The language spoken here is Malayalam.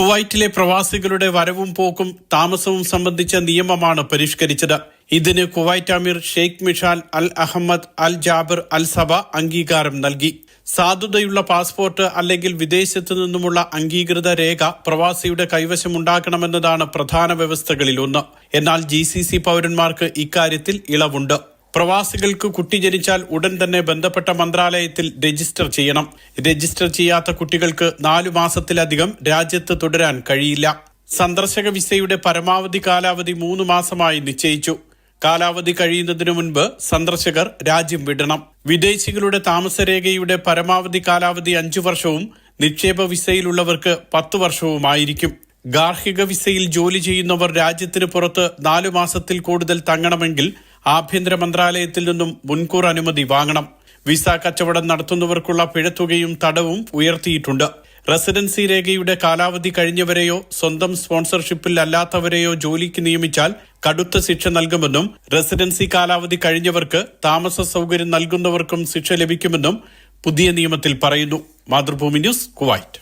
കുവൈറ്റിലെ പ്രവാസികളുടെ വരവും പോക്കും താമസവും സംബന്ധിച്ച നിയമമാണ് പരിഷ്കരിച്ചത്. ഇതിന് കുവൈറ്റ് അമീർ Sheikh Mishal Al Ahmad Al Jaber Al Sabah അംഗീകാരം നൽകി. സാധുതയുള്ള പാസ്പോർട്ട് അല്ലെങ്കിൽ വിദേശത്തു നിന്നുമുള്ള അംഗീകൃത രേഖ പ്രവാസിയുടെ കൈവശമുണ്ടാക്കണമെന്നതാണ് പ്രധാന വ്യവസ്ഥകളിൽ ഒന്ന് എന്നാൽ ജി സി സി പൗരന്മാർക്ക് ഇക്കാര്യത്തിൽ ഇളവുണ്ട്. പ്രവാസികൾക്ക് കുട്ടി ജനിച്ചാൽ ഉടൻ തന്നെ ബന്ധപ്പെട്ട മന്ത്രാലയത്തിൽ രജിസ്റ്റർ ചെയ്യണം. രജിസ്റ്റർ ചെയ്യാത്ത കുട്ടികൾക്ക് നാലു മാസത്തിലധികം രാജ്യത്ത് തുടരാൻ കഴിയില്ല. സന്ദർശക വിസയുടെ പരമാവധി കാലാവധി മൂന്ന് മാസമായി നിശ്ചയിച്ചു. കാലാവധി കഴിയുന്നതിനു മുൻപ് സന്ദർശകർ രാജ്യം വിടണം. വിദേശികളുടെ താമസരേഖയുടെ പരമാവധി കാലാവധി അഞ്ചു വർഷവും നിക്ഷേപ വിസയിലുള്ളവർക്ക് പത്തു വർഷവുമായിരിക്കും. ഗാർഹിക വിസയിൽ ജോലി ചെയ്യുന്നവർ രാജ്യത്തിന് പുറത്ത് നാലു മാസത്തിൽ കൂടുതൽ തങ്ങണമെങ്കിൽ ആഭ്യന്തര മന്ത്രാലയത്തിൽ നിന്നും മുൻകൂർ അനുമതി വാങ്ങണം. വിസ കച്ചവടം നടത്തുന്നവർക്കുള്ള പിഴത്തുകയും തടവും ഉയർത്തിയിട്ടുണ്ട്. റെസിഡൻസി രേഖയുടെ കാലാവധി കഴിഞ്ഞവരെയോ സ്വന്തം സ്പോൺസർഷിപ്പിൽ അല്ലാത്തവരെയോ ജോലിക്ക് നിയമിച്ചാൽ കടുത്ത ശിക്ഷ നൽകുമെന്നും റെസിഡൻസി കാലാവധി കഴിഞ്ഞവർക്ക് താമസ സൗകര്യം നൽകുന്നവർക്കും ശിക്ഷ ലഭിക്കുമെന്നും പുതിയ നിയമത്തിൽ പറയുന്നു. Mathrubhumi news Kuwait.